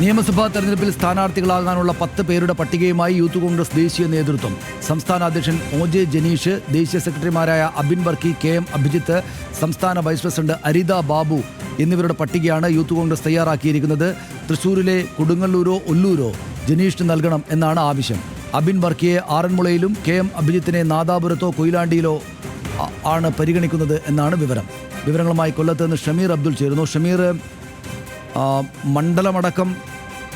നിയമസഭാ തെരഞ്ഞെടുപ്പിൽ സ്ഥാനാർത്ഥികളാകാനുള്ള പത്ത് പേരുടെ പട്ടികയുമായി യൂത്ത് കോൺഗ്രസ് ദേശീയ നേതൃത്വം. സംസ്ഥാന അധ്യക്ഷൻ ഒ ജെ ജനീഷ് ദേശീയ സെക്രട്ടറിമാരായ അബിൻ വർക്കി കെ. എം. അഭിജിത്ത് സംസ്ഥാന വൈസ് പ്രസിഡന്റ് അരിത ബാബു എന്നിവരുടെ പട്ടികയാണ് യൂത്ത് കോൺഗ്രസ് തയ്യാറാക്കിയിരിക്കുന്നത്. തൃശൂരിലെ കൊടുങ്ങല്ലൂരോ ഒല്ലൂരോ ജനീഷിന് നൽകണം എന്നാണ് ആവശ്യം. അബിൻ വർക്കിയെ ആറന്മുളയിലും കെ. എം. അഭിജിത്തിനെ നാദാപുരത്തോ കൊയിലാണ്ടിയിലോ ആണ് പരിഗണിക്കുന്നത് എന്നാണ് വിവരം. വിവരങ്ങളുമായി കൊല്ലത്ത് നിന്ന് ഷമീർ അബ്ദുൾ ചേരുന്നു. ഷമീർ മണ്ഡലമടക്കം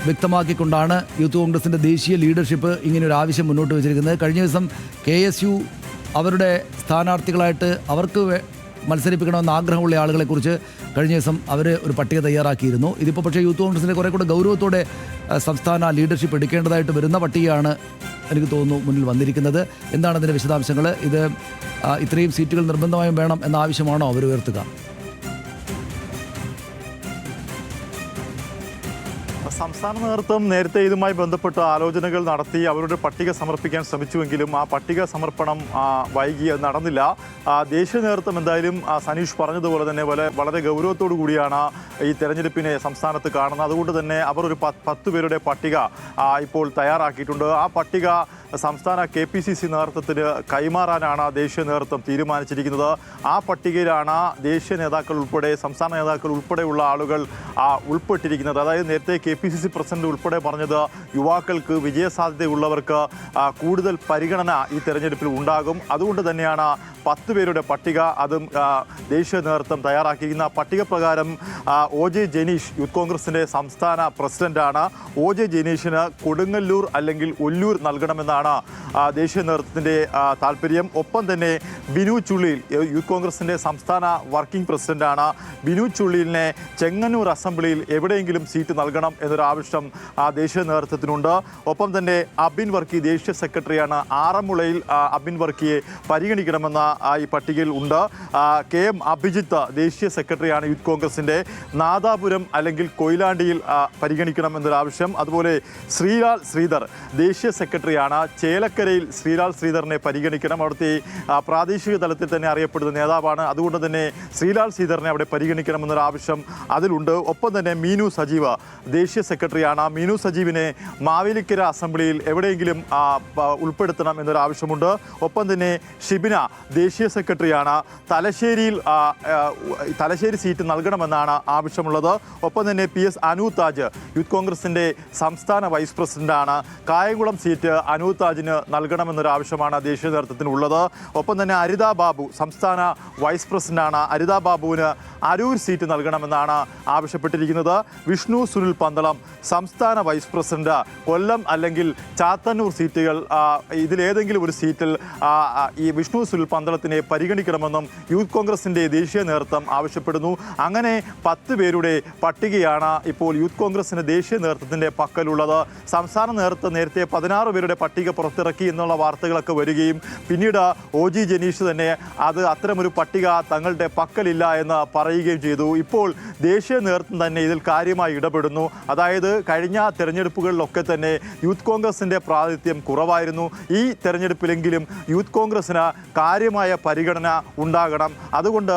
വ്യക്തമാക്കിക്കൊണ്ടാണ് യൂത്ത് കോൺഗ്രസിന്റെ ദേശീയ ലീഡർഷിപ്പ് ഇങ്ങനെ ഒരു ആവശ്യം മുന്നോട്ട് വെച്ചിരിക്കുന്നത്. കഴിഞ്ഞ ദിവസം കെ എസ് യു അവരുടെ സ്ഥാനാർത്ഥികളായിട്ട് അവർക്ക് മത്സരിപ്പിക്കണമെന്ന് ആഗ്രഹമുള്ള ആളുകളെക്കുറിച്ച് കഴിഞ്ഞ ദിവസം അവർ ഒരു പട്ടിക തയ്യാറാക്കിയിരുന്നു. ഇതിപ്പോൾ പക്ഷേ യൂത്ത് കോൺഗ്രസിന്റെ കുറേ കൂടെ ഗൗരവത്തോടെ സംസ്ഥാന ലീഡർഷിപ്പ് എടുക്കേണ്ടതായിട്ട് വരുന്ന പട്ടികയാണ് എനിക്ക് തോന്നുന്നു മുന്നിൽ വന്നിരിക്കുന്നത്. എന്താണ് അതിന്റെ വിശദാംശങ്ങൾ ഇത് ഇത്രയും സീറ്റുകൾ നിർബന്ധമായും വേണം എന്ന ആവശ്യമാണോ അവർ ഉയർത്തുക? സംസ്ഥാന നേതൃത്വം നേരത്തെ ഇതുമായി ബന്ധപ്പെട്ട് ആലോചനകൾ നടത്തി അവരുടെ പട്ടിക സമർപ്പിക്കാൻ ശ്രമിച്ചുവെങ്കിലും ആ പട്ടിക സമർപ്പണം വൈകി നടന്നില്ല. ദേശീയ നേതൃത്വം എന്തായാലും സനീഷ് പറഞ്ഞതുപോലെ തന്നെ വളരെ വളരെ ഗൗരവത്തോടു കൂടിയാണ് ഈ തെരഞ്ഞെടുപ്പിനെ സംസ്ഥാനത്ത് കാണുന്നത്. അതുകൊണ്ട് തന്നെ അവർ ഒരു പത്ത് പേരുടെ പട്ടിക ഇപ്പോൾ തയ്യാറാക്കിയിട്ടുണ്ട്. ആ പട്ടിക സംസ്ഥാന കെ പി സി സി നേതൃത്വത്തിന് കൈമാറാനാണ് ദേശീയ നേതൃത്വം തീരുമാനിച്ചിരിക്കുന്നത്. ആ പട്ടികയിലാണ് ദേശീയ നേതാക്കൾ ഉൾപ്പെടെ സംസ്ഥാന നേതാക്കൾ ഉൾപ്പെടെയുള്ള ആളുകൾ ഉൾപ്പെട്ടിരിക്കുന്നത്. അതായത് നേരത്തെ K P C C president ഉൾപ്പെടെ പറഞ്ഞത് യുവാക്കൾക്ക് വിജയസാധ്യതയുള്ളവർക്ക് കൂടുതൽ പരിഗണന ഈ തെരഞ്ഞെടുപ്പിൽ ഉണ്ടാകും. അതുകൊണ്ട് തന്നെയാണ് പത്ത് പേരുടെ പട്ടിക അതും ദേശീയ നേതൃത്വം തയ്യാറാക്കിയിരിക്കുന്ന പട്ടിക പ്രകാരം ഒ ജെ ജനീഷ് യൂത്ത് കോൺഗ്രസിന്റെ സംസ്ഥാന പ്രസിഡന്റാണ്. ഒ ജെ ജനീഷിന് കൊടുങ്ങല്ലൂർ അല്ലെങ്കിൽ ഒല്ലൂർ നൽകണമെന്നാണ് ദേശീയ നേതൃത്വത്തിന്റെ താല്പര്യം. ഒപ്പം തന്നെ ബിനു ചുള്ളിയിൽ യൂത്ത് കോൺഗ്രസിന്റെ സംസ്ഥാന വർക്കിംഗ് പ്രസിഡന്റാണ്. ബിനു ചുള്ളിലിനെ ചെങ്ങന്നൂർ അസംബ്ലിയിൽ എവിടെയെങ്കിലും സീറ്റ് നൽകണം എന്നൊരു ആവശ്യം ആ, ദേശീയ നേതൃത്വത്തിനുണ്ട്. ഒപ്പം തന്നെ അബിൻ വർക്കി ദേശീയ സെക്രട്ടറിയാണ് ആറന്മുളയിൽ അബിൻ വർക്കിയെ പരിഗണിക്കണമെന്ന ഈ പട്ടികയിൽ ഉണ്ട്. കെ എം അഭിജിത്ത് ദേശീയ സെക്രട്ടറിയാണ് യൂത്ത് കോൺഗ്രസിന്റെ നാദാപുരം അല്ലെങ്കിൽ കൊയിലാണ്ടിയിൽ പരിഗണിക്കണം എന്നൊരു ആവശ്യം അതുപോലെ ശ്രീലാൽ ശ്രീധർ ദേശീയ സെക്രട്ടറിയാണ്. ചേലക്കരയിൽ ശ്രീലാൽ ശ്രീധറിനെ പരിഗണിക്കണം. അവിടുത്തെ പ്രാദേശിക തലത്തിൽ തന്നെ അറിയപ്പെടുന്ന നേതാവാണ്. അതുകൊണ്ട് തന്നെ ശ്രീലാൽ ശ്രീധറിനെ അവിടെ പരിഗണിക്കണമെന്നൊരു ആവശ്യം അതിലുണ്ട്. ഒപ്പം തന്നെ മീനു സജീവ ദേശീയ സെക്രട്ടറിയാണ് മീനു സജീവിനെ മാവേലിക്കര അസംബ്ലിയിൽ എവിടെയെങ്കിലും ഉൾപ്പെടുത്തണം എന്നൊരു ആവശ്യമുണ്ട്. ഒപ്പം തന്നെ ഷിബിന ദേശീയ സെക്രട്ടറിയാണ്. തലശ്ശേരിയിൽ തലശ്ശേരി സീറ്റ് നൽകണമെന്നാണ് ആവശ്യമുള്ളത്. ഒപ്പം തന്നെ P S Anu Taj youth കോൺഗ്രസിന്റെ സംസ്ഥാന വൈസ് പ്രസിഡന്റാണ്. കായംകുളം സീറ്റ് അനൂ താജിന് നൽകണമെന്നൊരു ആവശ്യമാണ് ദേശീയ നേതൃത്വത്തിന് ഉള്ളത് ഒപ്പം തന്നെ അരിത ബാബു സംസ്ഥാന വൈസ് പ്രസിഡന്റാണ്. അരിത ബാബുവിന് അരൂർ സീറ്റ് നൽകണമെന്നാണ് ആവശ്യപ്പെട്ടിരിക്കുന്നത്. വിഷ്ണു സുനിൽ പന്തളം സംസ്ഥാന വൈസ് പ്രസിഡന്റ് കൊല്ലം അല്ലെങ്കിൽ ചാത്തന്നൂർ സീറ്റുകൾ ഇതിലേതെങ്കിലും ഒരു സീറ്റിൽ ഈ വിഷ്ണു സുൽ പന്തളത്തിനെ പരിഗണിക്കണമെന്നും യൂത്ത് കോൺഗ്രസിന്റെ ദേശീയ നേതൃത്വം ആവശ്യപ്പെടുന്നു. അങ്ങനെ പത്ത് പേരുടെ പട്ടികയാണ് ഇപ്പോൾ യൂത്ത് കോൺഗ്രസിന്റെ ദേശീയ നേതൃത്വത്തിന്റെ പക്കലുള്ളത്. സംസ്ഥാന നേതൃത്വം നേരത്തെ പതിനാറ് പേരുടെ പട്ടിക പുറത്തിറക്കി എന്നുള്ള വാർത്തകളൊക്കെ വരികയും പിന്നീട് ഒ ജി ജനീഷ് തന്നെ അത് അത്തരമൊരു പട്ടിക തങ്ങളുടെ പക്കലില്ല എന്ന് പറയുകയും ചെയ്തു. ഇപ്പോൾ ദേശീയ നേതൃത്വം തന്നെ ഇതിൽ കാര്യമായി ഇടപെടുന്നു. അതായത് കഴിഞ്ഞ തെരഞ്ഞെടുപ്പുകളിലൊക്കെ തന്നെ യൂത്ത് കോൺഗ്രസിന്റെ പ്രാതിനിധ്യം കുറവായിരുന്നു. ഈ തെരഞ്ഞെടുപ്പിലെങ്കിലും യൂത്ത് കോൺഗ്രസിന് കാര്യമായ പരിഗണന ഉണ്ടാകണം. അതുകൊണ്ട്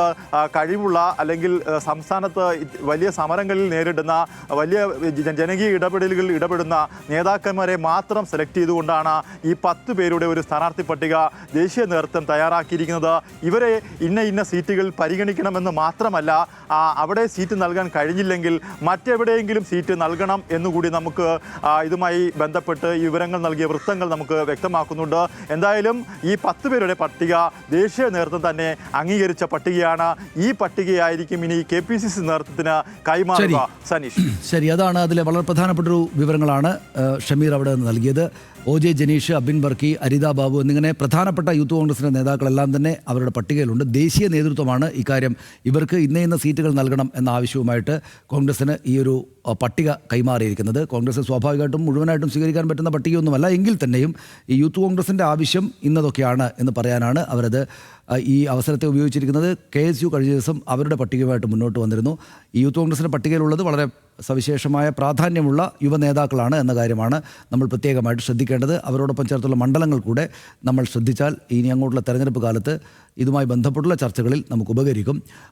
കഴിവുള്ള അല്ലെങ്കിൽ സംസ്ഥാനത്ത് വലിയ സമരങ്ങളിൽ നേരിടുന്ന വലിയ ജനകീയ ഇടപെടലുകളിൽ ഇടപെടുന്ന നേതാക്കന്മാരെ മാത്രം സെലക്ട് ചെയ്തുകൊണ്ടാണ് ഈ പത്ത് പേരുടെ ഒരു സ്ഥാനാർത്ഥി പട്ടിക ദേശീയ നേതൃത്വം തയ്യാറാക്കിയിരിക്കുന്നത്. ഇവരെ ഇന്ന ഇന്ന സീറ്റുകൾ പരിഗണിക്കണമെന്ന് മാത്രമല്ല അവിടെ സീറ്റ് നൽകാൻ കഴിഞ്ഞില്ലെങ്കിൽ മറ്റെവിടെയെങ്കിലും സീറ്റ് നൽകണം എന്നുകൂടി നമുക്ക് ഇതുമായി ബന്ധപ്പെട്ട് ഈ വിവരങ്ങൾ നൽകിയ വൃത്തങ്ങൾ നമുക്ക് വ്യക്തമാക്കുന്നുണ്ട്. എന്തായാലും ഈ പത്ത് പേരുടെ പട്ടിക ദേശീയ നേതൃത്വം തന്നെ അംഗീകരിച്ച പട്ടികയാണ്. ഈ പട്ടികയായിരിക്കും ഇനി കെ പി സി സി നേതൃത്വത്തിന് കൈമാറുക. സനീഷ്. ശരി അതാണ് അതിലെ വളരെ പ്രധാനപ്പെട്ടൊരു വിവരങ്ങളാണ് ഷമീർ അവിടെ നിന്ന് നൽകിയത്. ഒ ജെ ജനീഷ് അബിൻ വർക്കി അരിത ബാബു എന്നിങ്ങനെ പ്രധാനപ്പെട്ട യൂത്ത് കോൺഗ്രസിന്റെ നേതാക്കളെല്ലാം തന്നെ അവരുടെ പട്ടികയിലുണ്ട്. ദേശീയ നേതൃത്വമാണ് ഇക്കാര്യം ഇവർക്ക് ഇന്ന ഇന്ന സീറ്റുകൾ നൽകണം എന്ന ആവശ്യവുമായിട്ട് കോൺഗ്രസിന് ഈ ഒരു പട്ടിക കൈമാറിയിരിക്കുന്നത്. കോൺഗ്രസ് സ്വാഭാവികമായിട്ടും മുഴുവനായിട്ടും സ്വീകരിക്കാൻ പറ്റുന്ന പട്ടികയൊന്നുമല്ല. എങ്കിൽ തന്നെയും ഈ യൂത്ത് കോൺഗ്രസിന്റെ ആവശ്യം ഇന്നതൊക്കെയാണ് എന്ന് പറയാനാണ് അവരത് ഈ അവസരത്തെ ഉപയോഗിച്ചിരിക്കുന്നത് കെ എസ് യു കഴിഞ്ഞ ദിവസം അവരുടെ പട്ടികയുമായിട്ട് മുന്നോട്ട് വന്നിരുന്നു. ഈ യൂത്ത് കോൺഗ്രസിന്റെ പട്ടികയിലുള്ളത് വളരെ സവിശേഷമായ പ്രാധാന്യമുള്ള യുവ നേതാക്കളാണ് എന്ന കാര്യമാണ് നമ്മൾ പ്രത്യേകമായിട്ട് ശ്രദ്ധിക്കേണ്ടത്. അവരോടൊപ്പം ചേർത്തുള്ള മണ്ഡലങ്ങൾ കൂടെ നമ്മൾ ശ്രദ്ധിച്ചാൽ ഇനി അങ്ങോട്ടുള്ള തെരഞ്ഞെടുപ്പ് കാലത്ത് ഇതുമായി ബന്ധപ്പെട്ടുള്ള ചർച്ചകളിൽ നമുക്ക് ഉപകരിക്കും.